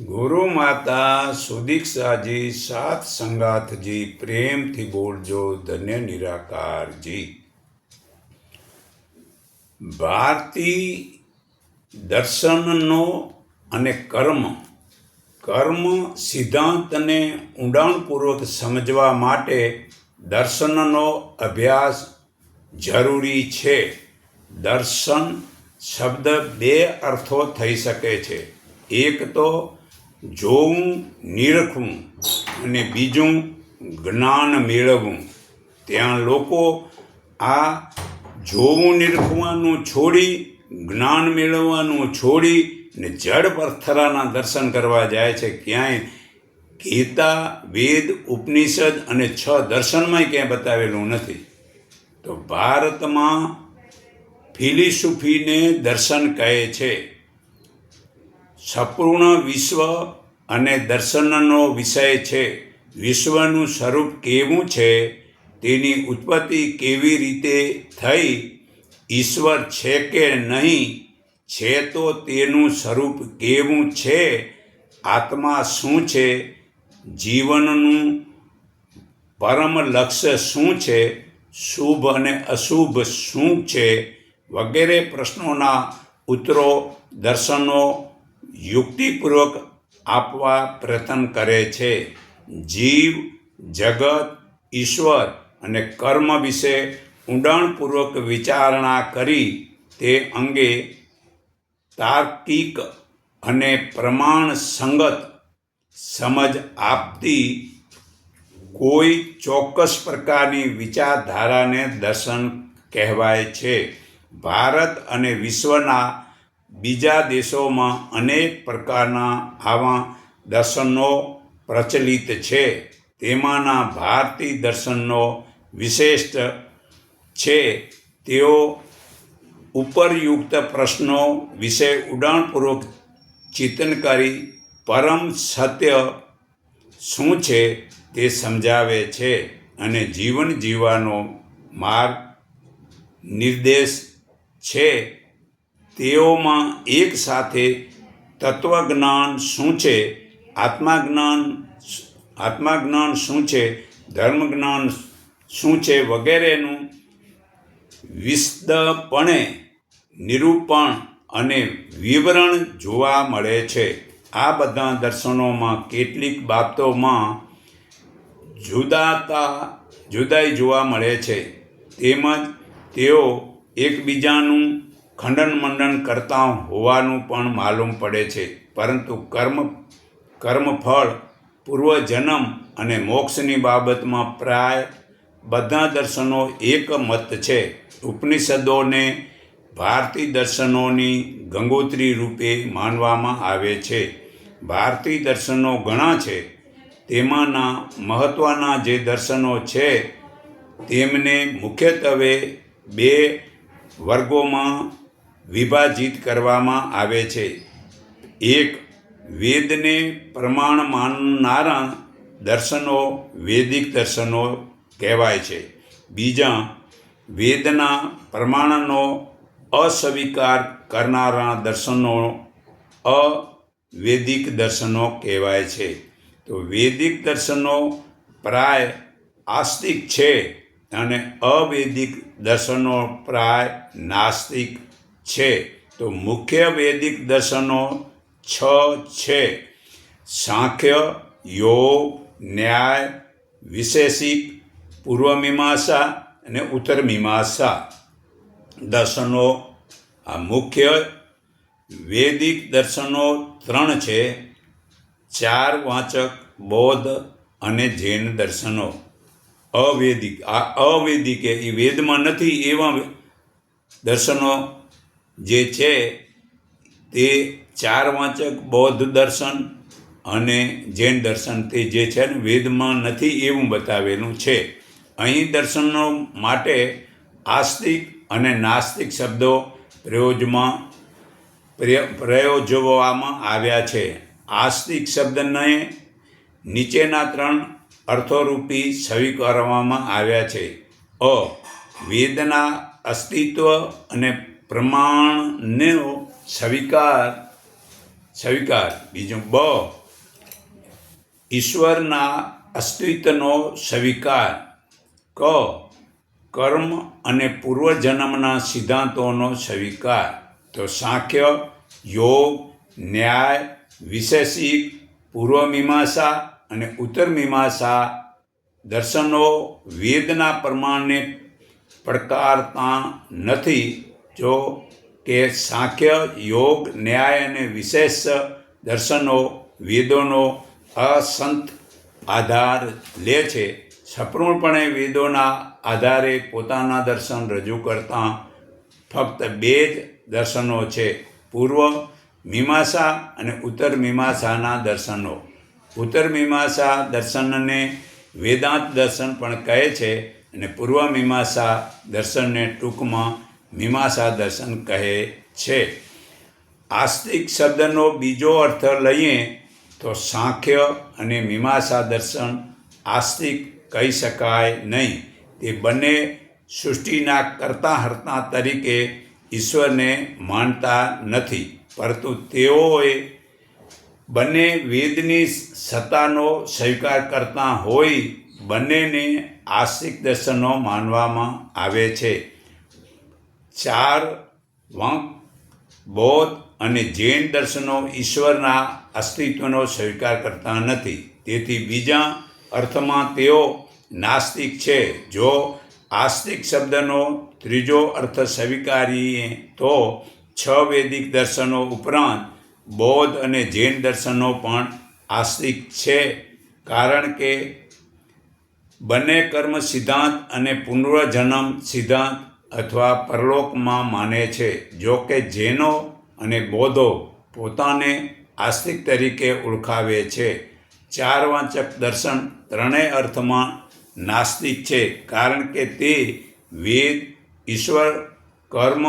ગુરુ માતા સુદીક્ષાજી, સાત સંગાથજી, પ્રેમથી બોલજો ધન્ય નિરાકારજી. ભારતી દર્શનનો અને કર્મ કર્મ સિદ્ધાંતને ઊંડાણપૂર્વક સમજવા માટે દર્શનનો અભ્યાસ જરૂરી છે. દર્શન શબ્દ બે અર્થો થઈ શકે છે. એક તો જોવું નિરખવું અને બીજું જ્ઞાન મેળવવું ત્યાં લોકો આ જોવું નિરખવાનું છોડી, જ્ઞાન મેળવવાનું છોડી ને જડ પથ્થરાના દર્શન કરવા જાય છે. ક્યાંય ગીતા, વેદ, ઉપનિષદ અને છ દર્શનમાંય ક્યાંય બતાવેલું નથી. તો ભારતમાં ફિલિસુફીને દર્શન કહે છે. સંપૂર્ણ વિશ્વ અને દર્શનનો વિષય છે. વિશ્વનું સ્વરૂપ કેવું છે? તેની ઉત્પત્તિ કેવી રીતે થઈ? ઈશ્વર છે કે નહીં? છે તો તેનું સ્વરૂપ કેવું છે? આત્મા શું છે? જીવનનું પરમ લક્ષ્ય શું છે? શુભ અને અશુભ શું છે? વગેરે પ્રશ્નોના ઉત્તરો દર્શનો યુક્તિપૂર્વક આપવા પ્રયત્ન કરે છે. જીવ, જગત, ઈશ્વર અને કર્મ વિશે ઊંડાણપૂર્વક વિચારણા કરી તે અંગે તાર્કિક અને પ્રમાણ સંગત સમજ આપતી કોઈ ચોક્કસ પ્રકારની વિચારધારાને દર્શન કહેવાય છે. ભારત અને વિશ્વના બીજા દેશોમાં અનેક પ્રકારના આવા દર્શનો પ્રચલિત છે. તેમાંના ભારતીય દર્શનનો વિશિષ્ટ છે. તેઓ ઉપરયુક્ત પ્રશ્નો વિશે ઉડાણપૂર્વક ચિંતન કરી પરમ સત્ય શું છે તે સમજાવે છે અને જીવન જીવવાનો માર્ગ નિર્દેશ છે. તેઓમાં એક સાથે તત્વજ્ઞાન શું છે? આત્માજ્ઞાન આત્માજ્ઞાન શું છે? ધર્મજ્ઞાન શું છે? વગેરેનું વિસ્તપણે નિરૂપણ અને વિવરણ જોવા મળે છે. આ બધા દર્શનોમાં કેટલીક બાબતોમાં જુદાતા, જુદાઈ જોવા મળે છે. તેમજ તેઓ એકબીજાનું ખંડન મંડન કરતા હોવાનું પણ માલુમ પડે છે. પરંતુ કર્મ, કર્મફળ, પૂર્વજન્મ અને મોક્ષની બાબતમાં પ્રાય બધા દર્શનો એક મત છે. ઉપનિષદોને ભારતીય દર્શનોની ગંગોત્રી રૂપે માનવામાં આવે છે. ભારતીય દર્શનો ઘણા છે. તેમાંના મહત્ત્વના જે દર્શનો છે, તેમને મુખ્યત્વે બે વર્ગોમાં વિભાજિત કરવામાં આવે છે. એક, વેદને પ્રમાણ માનનારા દર્શનો વેદિક દર્શનો કહેવાય છે. બીજા, વેદના પ્રમાણનો અસ્વીકાર કરનારા દર્શનો અવેદિક દર્શનો કહેવાય છે. તો વેદિક દર્શનો પ્રાય આસ્તિક છે અને અવૈદિક દર્શનો પ્રાય નાસ્તિક છે. તો મુખ્ય વૈદિક દર્શનો છ છે. સાંખ્ય, યોગ, ન્યાય, વિશેષિક, પૂર્વ મીમાંસા અને ઉત્તર મીમાંસા. દર્શનો આ મુખ્ય વૈદિક દર્શનો ત્રણ છે. ચાર વાચક, બૌદ્ધ અને જૈન દર્શનો. અવૈદિક, આ અવૈદિક એ વેદમાં નથી એવા દર્શનો જે છે તે ચાર વાચક બૌદ્ધ દર્શન અને જૈન દર્શન તે જે છે ને વેદમાં નથી એવું બતાવેલું છે. અહીં દર્શનો માટે આસ્તિક અને નાસ્તિક શબ્દો પ્રયોજમાં પ્રયોજવામાં આવ્યા છે. આસ્તિક શબ્દને નીચેના ત્રણ અર્થોરૂપી સ્વીકારવામાં આવ્યા છે. અ, વેદના અસ્તિત્વ અને પ્રમાણનો સ્વીકાર સ્વીકાર બીજું બ. ઈશ્વરના અસ્તિત્વનો સ્વીકાર ક. કર્મ અને પૂર્વજન્મના સિદ્ધાંતોનો સ્વીકાર તો સાંખ્ય, યોગ, ન્યાય, વિશેષિક પૂર્વમીમાંસા અને ઉત્તરમીમાંસા દર્શનો વેદના પ્રમાણને પડકારતા નથી. જો કે સાંખ્ય યોગ, ન્યાય અને વિશેષ દર્શનો, વેદોનો અસંત આધાર લે છે, સંપૂર્ણપણે વેદોના આધારે પોતાના દર્શન રજૂ કરતા ફક્ત બે જ દર્શનો છે, પૂર્વ મીમાંસા અને ઉત્તર મીમાંસાના દર્શનો. ઉત્તર મીમાંસા દર્શનને વેદાંત દર્શન પણ કહે છે અને પૂર્વ મીમાંસા દર્શનને ટૂંકમાં મીમાંસા દર્શન કહે છે. આસ્તિક શબ્દનો બીજો અર્થ લઈએ તો સાંખ્ય અને મીમાંસા દર્શન આસ્તિક કહી શકાય નહીં. તે બંને સૃષ્ટિના કરતા હર્તા તરીકે ઈશ્વરને માનતા નથી, પરંતુ તેઓએ બંને વેદની સત્તાનો સ્વીકાર કરતા હોય, બંનેને આસ્તિક દર્શનો માનવામાં આવે છે. ચાર વાંક બૌદ્ધ અને જૈન દર્શનો ઈશ્વરના અસ્તિત્વનો સ્વીકાર કરતા નથી. તેથી બીજા અર્થમાં તેઓ નાસ્તિક છે. જો આસ્તિક શબ્દનો ત્રીજો અર્થ સ્વીકારીએ તો છ વૈદિક દર્શનો ઉપરાંત બૌદ્ધ અને જૈન દર્શનો પણ આસ્તિક છે. કારણ કે બંને કર્મ સિદ્ધાંત અને પુનર્જન્મ સિદ્ધાંત અથવા પરલોકમાં માને છે, જો કે જૈનો અને બૌદ્ધો પોતાને આસ્તિક તરીકે ઓળખાવે છે. ચાર વાંચક દર્શન ત્રણેય અર્થમાં નાસ્તિક છે, કારણ કે તે વેદ, ઈશ્વર, કર્મ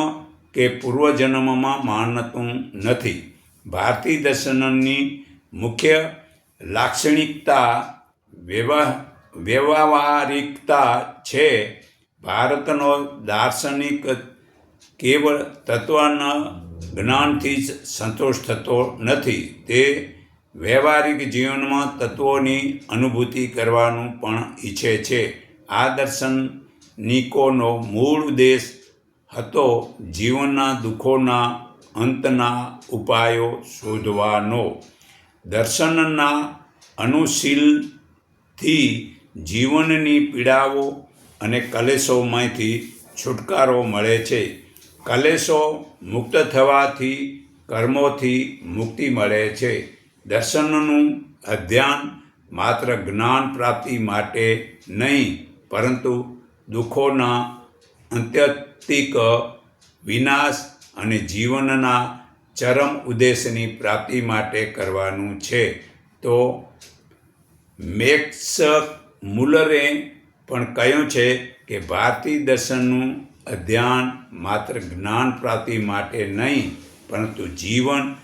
કે પૂર્વજન્મમાં માનતું નથી. ભારતીય દર્શનની મુખ્ય લાક્ષણિકતા વ્યવહાર વ્યવહારિકતા છે ભારતનો દાર્શનિક કેવળ તત્વના જ્ઞાનથી જ સંતોષ થતો નથી. તે વ્યવહારિક જીવનમાં તત્વોની અનુભૂતિ કરવાનું પણ ઈચ્છે છે. આ દર્શન નિકોનો મૂળ ઉદ્દેશ હતો જીવનના દુઃખોના અંતના ઉપાયો શોધવાનો. દર્શનના અનુશીલથી જીવનની પીડાઓ અને કલેશોમાંથી છુટકારો મળે છે. કલેશો મુક્ત થવાથી, કર્મોથી મુક્તિ મળે છે. દર્શનનું અધ્યાન માત્ર જ્ઞાન પ્રાપ્તિ માટે નહીં, પરંતુ દુઃખોના અંત્યતિક વિનાશ અને જીવનના ચરમ ઉદ્દેશની પ્રાપ્તિ માટે કરવાનું છે. તો મેક્સ મુલરે પણ કહ્યું છે કે ભારતીય દર્શનનું અધ્યયન માત્ર જ્ઞાન પ્રાપ્તિ માટે નહીં, પરંતુ જીવન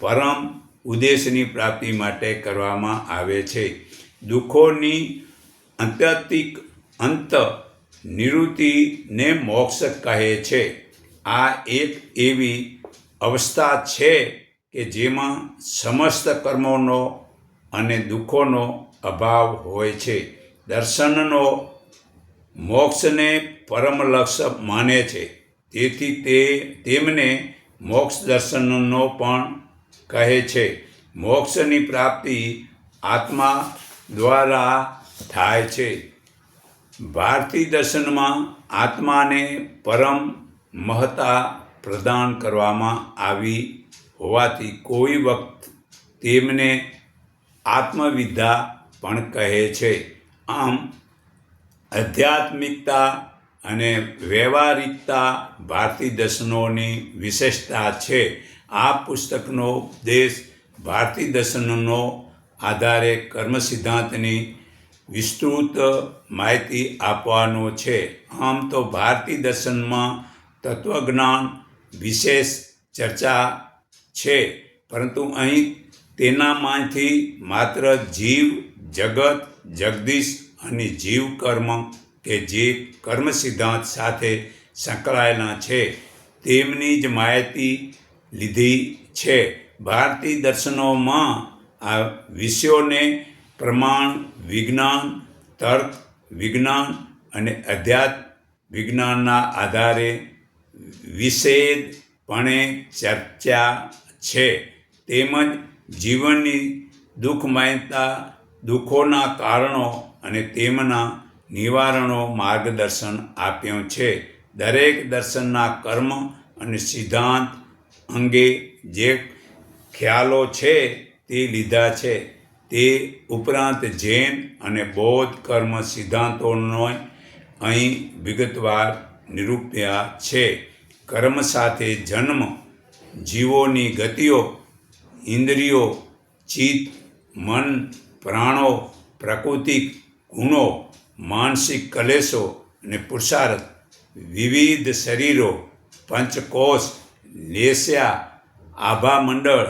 પરમ ઉદ્દેશની પ્રાપ્તિ માટે કરવામાં આવે છે. દુઃખોની અંત્યતિક અંત નિવૃત્તિને મોક્ષ કહે છે. આ એક એવી અવસ્થા છે કે જેમાં સમસ્ત કર્મોનો અને દુઃખોનો અભાવ હોય છે. દર્શનનો મોક્ષને પરમ લક્ષ્ય માને છે. તેથી તે તેમને મોક્ષ દર્શનનો પણ કહે છે. મોક્ષની પ્રાપ્તિ આત્મા દ્વારા થાય છે. ભારતીય દર્શનમાં આત્માને પરમ મહત્તા પ્રદાન કરવામાં આવી હોવાથી કોઈ વખત તેમને આત્મવિદ્યા પણ કહે છે. આમ આધ્યાત્મિકતા અને વ્યવહારિકતા ભારતીય દર્શનોની વિશેષતા છે. આ પુસ્તકનો ઉપદેશ ભારતીય દર્શનનો આધારે કર્મ સિદ્ધાંતની વિસ્તૃત માહિતી આપવાનો છે. આમ તો ભારતીય દર્શનમાં તત્વજ્ઞાન વિશેષ ચર્ચા છે, પરંતુ અહીં તેનામાંથી માત્ર જીવ, જગત જગદીશ અને જીવ કર્મ કે જે કર્મ સિદ્ધાંત સાથે સંકળાયેલા છે, તેમની જ માહિતી લીધી છે. ભારતીય દર્શનોમાં આ વિષયોને પ્રમાણ વિજ્ઞાન, તર્ક વિજ્ઞાન અને અધ્યાત્મ વિજ્ઞાનના આધારે વિશેષપણે ચર્ચા છે. તેમજ જીવનની દુઃખમયતા દુઃખોના કારણો અને તેમના નિવારણો માર્ગદર્શન આપ્યું છે. દરેક દર્શનના કર્મ અને સિદ્ધાંત અંગે જે ખ્યાલો છે તે લીધા છે. તે ઉપરાંત જૈન અને બૌદ્ધ કર્મ સિદ્ધાંતોનો અહીં વિગતવાર નિરૂપ્યા છે. કર્મ સાથે જન્મ, જીવોની ગતિઓ, ઇન્દ્રિયો, ચિત્ત, મન પ્રાણો પ્રાકૃતિક ગુણો, માનસિક કલેશો અને પુરુષાર્થ, વિવિધ શરીરો પંચકોષ લેસ્યા આભા મંડળ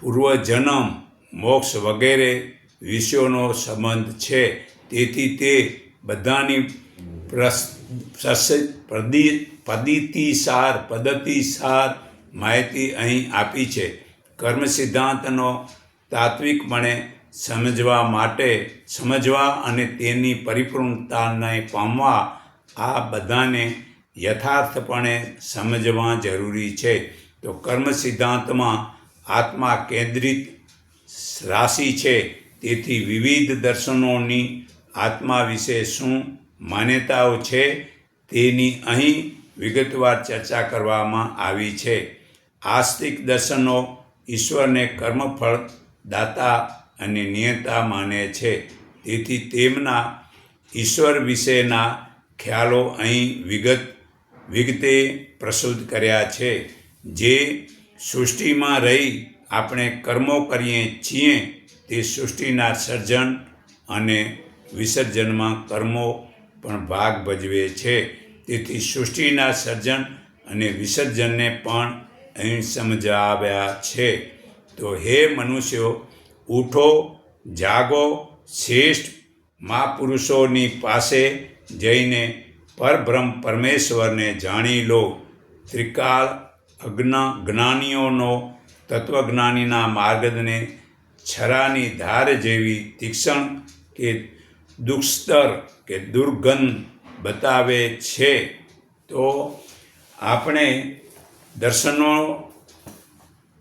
પૂર્વજન્મ, મોક્ષ વગેરે વિષયોનો સંબંધ છે. તેથી તે બધાની પદ્ધતિસાર પદ્ધતિસાર માહિતી અહીં આપી છે. કર્મ સિદ્ધાંતનો તાત્વિકપણે સમજવા માટે, સમજવા અને તેની પરિપૂર્ણતાને પામવા આ બધાને યથાર્થપણે સમજવા જરૂરી છે. તો કર્મ સિદ્ધાંતમાં આત્મા કેન્દ્રિત રાશિ છે. તેથી વિવિધ દર્શનોની આત્મા વિશે શું માન્યતાઓ છે તેની અહીં વિગતવાર ચર્ચા કરવામાં આવી છે. આસ્તિક દર્શનો ઈશ્વરને કર્મફળ દાતા અને નિયતા માને છે. તેથી તેમના ઈશ્વર વિશેના ખ્યાલો અહીં વિગત, વિગતે પ્રસ્તુત કર્યા છે. જે સૃષ્ટિમાં રહી આપણે કર્મો કરીએ છીએ, તે સૃષ્ટિના સર્જન અને વિસર્જનમાં કર્મો પણ ભાગ ભજવે છે. તેથી સૃષ્ટિના સર્જન અને વિસર્જનને પણ અહીં સમજાવ્યા છે. તો હે મનુષ્યો ઉઠો, જાગો, શ્રેષ્ઠ મહાપુરુષોની પાસે જઈને પરબ્રહ્મ પરમેશ્વરને જાણી લો. ત્રિકાળ અજ્ઞ જ્ઞાનીઓનો તત્વજ્ઞાનીના માર્ગને છરાની ધાર જેવી તીક્ષણ કે દુઃખસ્તર કે દુર્ગંધ બતાવે છે. તો આપણે દર્શનો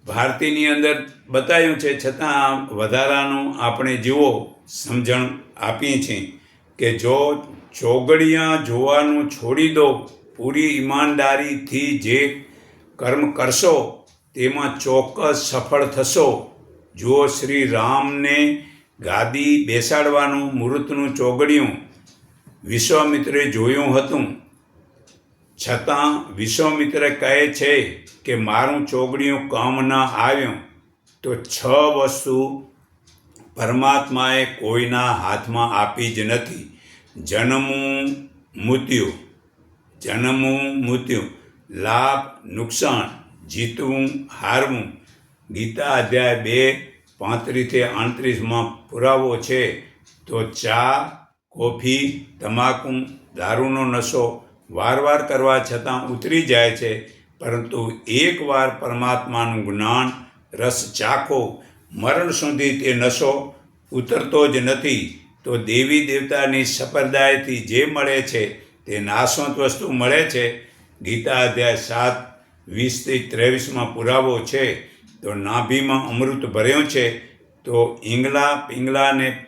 ભારતીની અંદર બતાવ્યું છે, છતાં વધારાનું આપણે જુઓ, સમજણ આપીએ છીએ કે જો ચોગડિયા જોવાનું છોડી દો, પૂરી ઈમાનદારીથી જે કર્મ કરશો, તેમાં ચોક્કસ સફળ થશો. જો શ્રી રામને ગાદી બેસાડવાનું મુહૂર્તનું ચોગડિયું વિશ્વામિત્રે જોયું હતું. છતાં વિશ્વામિત્ર કહે છે કે, મારું ચોગડિયું કામ ન આવ્યું. તો છ વસ્તુ પરમાત્માએ કોઈના હાથમાં આપી જ નથી. જન્મું મૃત્યુ જન્મું મૃત્યુ, લાભ, નુકસાન, જીતવું, હારવું. ગીતા અધ્યાય બે પાંત્રીસથી આડત્રીસમાં પુરાવો છે, તો ચા, કોફી, તમાકુ, દારૂનો નશો વાર વાર કરવા છતાં ઉતરી જાય છે, પરંતુ એકવાર પરમાત્માનું જ્ઞાન રસ ચાખો, મરણ સુધી તે નશો ઉતરતો જ નથી. તો દેવી દેવતાની સફરદાયથી જે મળે છે તે નાશવંત વસ્તુ મળે છે. ગીતા અધ્યાય સાત, વીસથી ત્રેવીસમાં પુરાવો છે. તો નાભીમાં અમૃત ભર્યો છે. તો ઈંગલા પિંગલાને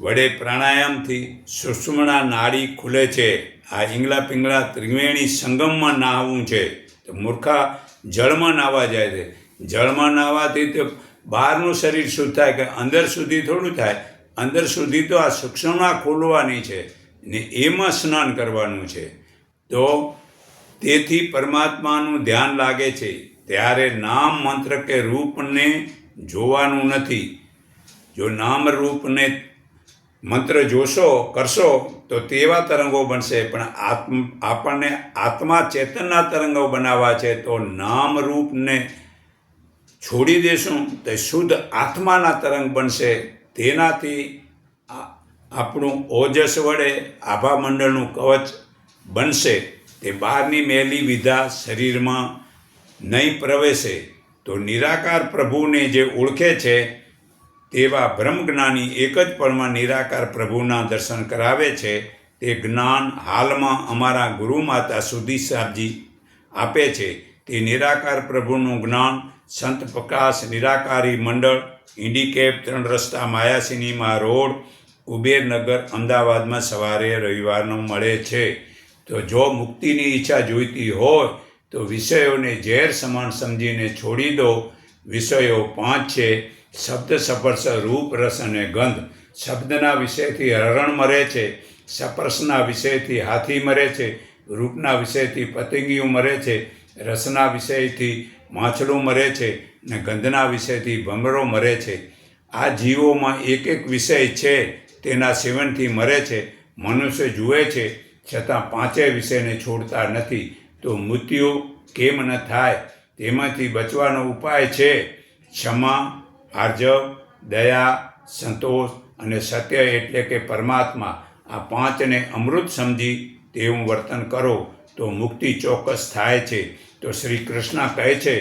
વડે પ્રાણાયામથી સુષ્મણા નાડી ખુલે છે. આ ઈંગલા પિંગલા ત્રિવેણી સંગમમાં નાહવું છે. તો મૂર્ખા જળમાં નાહવા જાય છે. જળમાં નાહવાથી તો બહારનું શરીર શુદ્ધ થાય કે અંદર સુધી થોડું થાય, અંદર સુધી તો આ સૂક્ષ્મણા ખોલવાની છે ને એમાં સ્નાન કરવાનું છે. તો તેથી પરમાત્માનું ધ્યાન લાગે છે. ત્યારે નામ મંત્ર કે રૂપને જોવાનું નથી. જો નામ રૂપને મંત્ર જોશો, કરશો, તો તેવા તરંગો બનશે. પણ આત્મ, આપણને આત્મા ચેતનના તરંગો બનાવવા છે, તો નામ રૂપને છોડી દેશું તો શુદ્ધ આત્માના તરંગ બનશે. તેનાથી આપણું ઓજસ વડે આભા મંડળનું કવચ બનશે. તે બહારની મેલી વિધા શરીરમાં નહીં પ્રવેશે. તો નિરાકાર પ્રભુને જે ઓળખે છે, તેવા બ્રહ્મજ્ઞાની એક જ પળમાં નિરાકાર પ્રભુના દર્શન કરાવે છે. તે જ્ઞાન હાલમાં અમારા ગુરુ માતા સુધી સાહેબજી આપે છે. તે નિરાકાર પ્રભુનું જ્ઞાન સંત પ્રકાશ નિરાકારી મંડળ ઇન્ડિકેપ ત્રણ રસ્તા માયા સિનેમા રોડ, કુબેરનગર, અમદાવાદમાં સવારે રવિવારનું મળે છે. તો જો મુક્તિની ઈચ્છા જોઈતી હોય, તો વિષયોને ઝેર સમાન સમજીને છોડી દો. વિષયો પાંચ છે, શબ્દ સપર્શ, રૂપ, રસ અને ગંધ. શબ્દના વિષયથી હરણ મરે છે, સપર્શના વિષયથી હાથી મરે છે, રૂપના વિષયથી પતંગીઓ મરે છે રસના વિષયથી માછલું મરે છે ને ગંધના વિષયથી ભમરો મરે છે. આ જીવોમાં એક એક વિષય છે તેના સેવનથી મરે છે. મનુષ્ય જુએ છે, છતાં પાંચેય વિષયને છોડતા નથી. તો મૃત્યુ કેમ ન થાય? તેમાંથી બચવાનો ઉપાય છે ક્ષમા આર્જવ દયા, સંતોષ અને સત્ય એટલે કે પરમાત્મા. આ પાંચને અમૃત સમજી તેવું વર્તન કરો. તો મુક્તિ ચોક્કસ થાય છે. તો શ્રી કૃષ્ણ કહે છે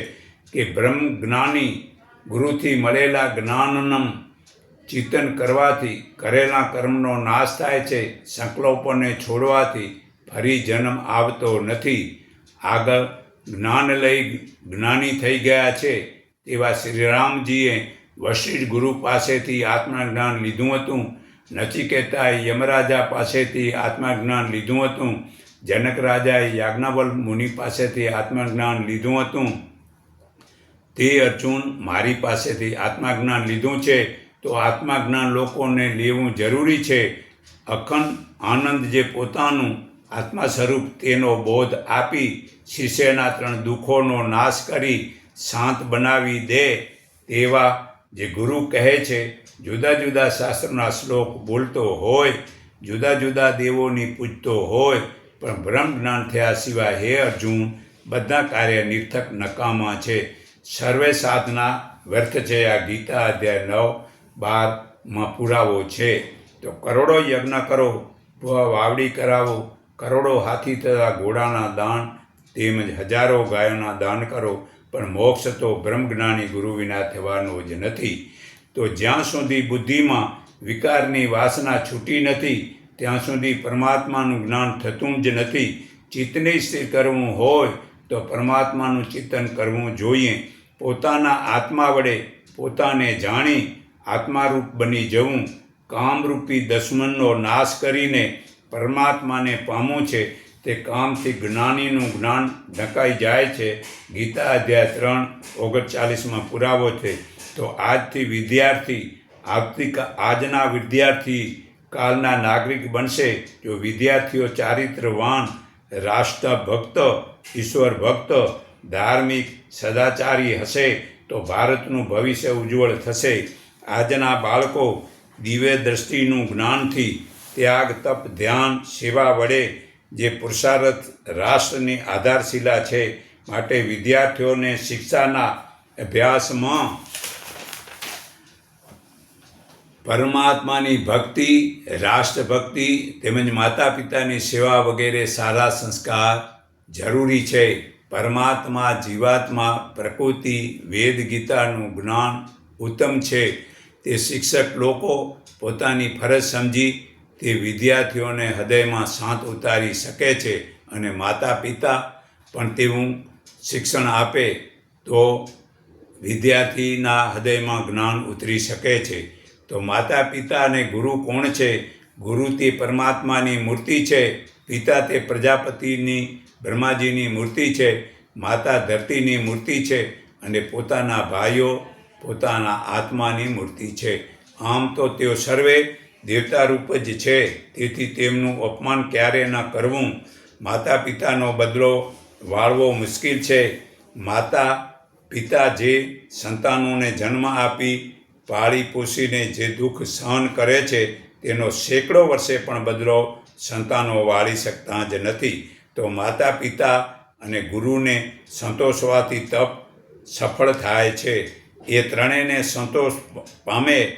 કે બ્રહ્મ જ્ઞાની ગુરુથી મળેલા જ્ઞાનનમ ચિંતન કરવાથી કરેલા કર્મનો નાશ થાય છે. સંકલ્પોને છોડવાથી ફરી જન્મ આવતો નથી. આગળ જ્ઞાન લઈ જ્ઞાની થઈ ગયા છે. તેવા શ્રીરામજીએ વશિષ્ઠ ગુરુ પાસેથી આત્મજ્ઞાન લીધું હતું. નચિકેતાએ યમરાજા પાસેથી આત્મજ્ઞાન લીધું હતું. જનક રાજાએ યાજ્ઞાવલ મુનિ પાસેથી આત્મજ્ઞાન લીધું હતું. તે અર્જુન મારી પાસેથી આત્મજ્ઞાન લીધું છે તો આત્મજ્ઞાન લોકોને લેવું જરૂરી છે. અખંડ આનંદ જે પોતાનું આત્મા સ્વરૂપ તેનો બોધ આપી શિષ્યના ત્રણ દુઃખોનો નાશ કરી શાંત બનાવી દે તેવા જે ગુરુ કહે છે, જુદા જુદા શાસ્ત્રના શ્લોક બોલતો હોય, જુદા જુદા દેવોની પૂજતો હોય પણ બ્રહ્મ જ્ઞાન થયા સિવાય હે અર્જુન, બધા કાર્ય નિર્થક નકામા છે. સર્વે સાધના વ્યર્થ છે. આ ગીતા અધ્યાય નવ બારમાં પુરાવો છે. તો કરોડો યજ્ઞ કરો વાવડી કરાવો, કરોડો હાથી તથા ઘોડાના દાન તેમજ હજારો ગાયોના દાન કરો. પણ મોક્ષ તો બ્રહ્મજ્ઞાની ગુરુ વિના થવાનો જ નથી. તો જ્યાં સુધી બુદ્ધિમાં વિકારની વાસના છૂટી નથી ત્યાં સુધી પરમાત્માનું જ્ઞાન થતું જ નથી. ચિત્તને સ્થિર કરવું હોય તો પરમાત્માનું ચિંતન કરવું જોઈએ. પોતાના આત્મા વડે પોતાને જાણી આત્મારૂપ બની જવું. કામરૂપી દુશ્મનનો નાશ કરીને પરમાત્માને પામવું છે. તે કામથી જ્ઞાનીનું જ્ઞાન ઢંકાઈ જાય છે. ગીતા અધ્યાય ત્રણ, ઓગણચાલીસમાં પુરાવો છે. તો આજથી વિદ્યાર્થી આવતી આજના વિદ્યાર્થી કાલના નાગરિક બનશે જો વિદ્યાર્થીઓ ચારિત્રવાન, રાષ્ટ્રભક્ત ઈશ્વર ભક્ત ધાર્મિક સદાચારી હશે તો ભારતનું ભવિષ્ય ઉજ્જવળ થશે. આજના બાળકો દિવ્ય દ્રષ્ટિનું જ્ઞાનથી ત્યાગ, તપ, ધ્યાન, સેવા વડે જે પુરુષાર્થ રાષ્ટ્રની આધારશિલા છે, માટે વિદ્યાર્થીઓને શિક્ષાના અભ્યાસમાં પરમાત્માની ભક્તિ, રાષ્ટ્રભક્તિ તેમજ માતા પિતાની સેવા વગેરે સારા સંસ્કાર જરૂરી છે. પરમાત્મા જીવાત્મા, પ્રકૃતિ, વેદ, ગીતાનું જ્ઞાન ઉત્તમ છે. તે શિક્ષક લોકો પોતાની ફરજ સમજી તે વિદ્યાર્થીઓને હૃદયમાં શાંત ઉતારી શકે છે અને માતા પિતા પણ તેવું શિક્ષણ આપે તો વિદ્યાર્થીના હૃદયમાં જ્ઞાન ઉતરી શકે છે. તો માતા પિતા અને ગુરુ કોણ છે? ગુરુ તે પરમાત્માની મૂર્તિ છે. પિતા તે પ્રજાપતિની, બ્રહ્માજીની મૂર્તિ છે. માતા ધરતીની મૂર્તિ છે અને પોતાના ભાઈઓ પોતાના આત્માની મૂર્તિ છે. આમ તો તેઓ સર્વે દેવતા રૂપ જ છે. તેથી તેમનું અપમાન ક્યારે ન કરવું. માતા પિતાનો બદલો વાળવો મુશ્કેલ છે. માતા પિતા જે સંતાનોને જન્મ આપી પાળી પોષીને જે દુઃખ સહન કરે છે, તેનો સેંકડો વર્ષે પણ બદલો સંતાનો વાળી શકતા જ નથી. તો માતા પિતા અને ગુરુને સંતોષવાથી તપ સફળ થાય છે. એ ત્રણેયને સંતોષ પામે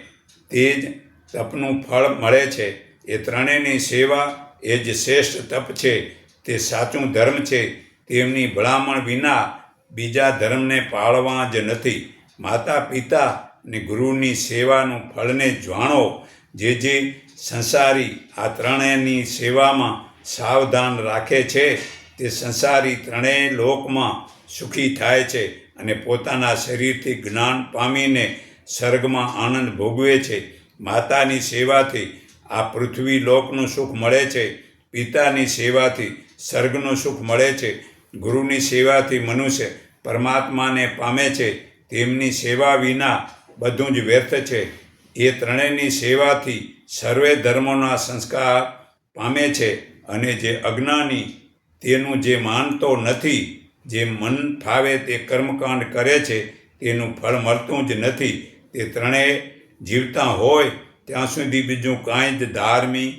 તે જ તપનું ફળ મળે છે. એ ત્રણેયની સેવા એ જ શ્રેષ્ઠ તપ છે. તે સાચું ધર્મ છે. તેમની ભલામણ વિના બીજા ધર્મને પાળવા જ નથી. માતા પિતા ને ગુરુની સેવાનું ફળને જાણો, જે જે સંસારી આ ત્રણેયની સેવામાં સાવધાન રાખે છે, તે સંસારી ત્રણેય લોકમાં સુખી થાય છે અને પોતાના શરીરથી જ્ઞાન પામીને સ્વર્ગમાં આનંદ ભોગવે છે. માતાની સેવાથી આ પૃથ્વી લોકનું સુખ મળે છે, પિતાની સેવાથી સ્વર્ગનું સુખ મળે છે, ગુરુની સેવાથી મનુષ્ય પરમાત્માને પામે છે. તેમની સેવા વિના બધું જ વ્યર્થ છે. એ ત્રણેયની સેવાથી સર્વે ધર્મોના સંસ્કાર પામે છે અને જે અજ્ઞાની તેનું જે માનતો નથી, જે મન ફાવે તે કર્મકાંડ કરે છે, તેનું ફળ મળતું જ નથી. તે ત્રણેય જીવતા હોય ત્યાં સુધી બીજું કાંઈ જ ધાર્મિક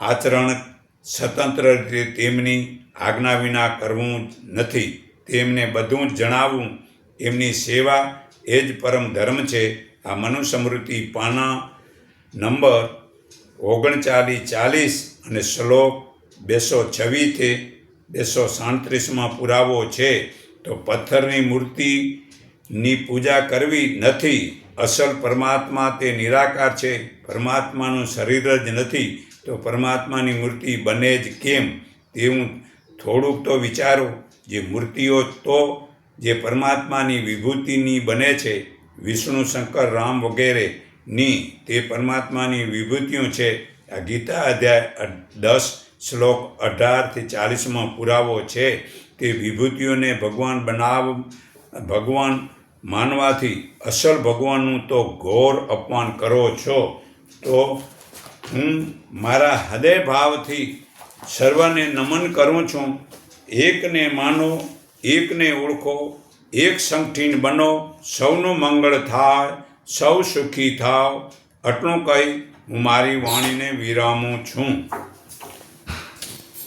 આચરણ સ્વતંત્ર રીતે તેમની આજ્ઞા વિના કરવું નથી. તેમને બધું જ જણાવવું એમની સેવા એ જ પરમ ધર્મ છે. આ મનુસ્મૃતિ પાના નંબર ઓગણચાલીસ ચાલીસ અને શ્લોક બેસો છવ્વીસથી બેસો સાડત્રીસમાં પુરાવો છે. તો પથ્થરની મૂર્તિની પૂજા કરવી નથી. અસલ પરમાત્મા તે નિરાકાર છે. પરમાત્માનું શરીર જ નથી. તો પરમાત્માની મૂર્તિ બને જ કેમ? તેવું થોડુંક તો વિચારો. જે મૂર્તિઓ તો જે પરમાત્માની વિભૂતિની બને છે, વિષ્ણુ શંકર રામ વગેરેની તે પરમાત્માની વિભૂતિઓ છે, આ ગીતા અધ્યાય દસ શ્લોક અઢારથી ચાલીસમાં પુરાવો છે, તે વિભૂતિઓને ભગવાન બનાવ, ભગવાન માનવાથી અસલ ભગવાનનું તો ઘોર અપમાન કરો છો, તો હું મારા હૃદય ભાવથી સર્વને નમન કરું છું, એકને માનો એકને ઓળખો, એક સંગઠીન બનો, સૌનું મંગળ થાય, સૌ સુખી થાવ. આટલું કહી હું મારી વાણીને વિરામું છું.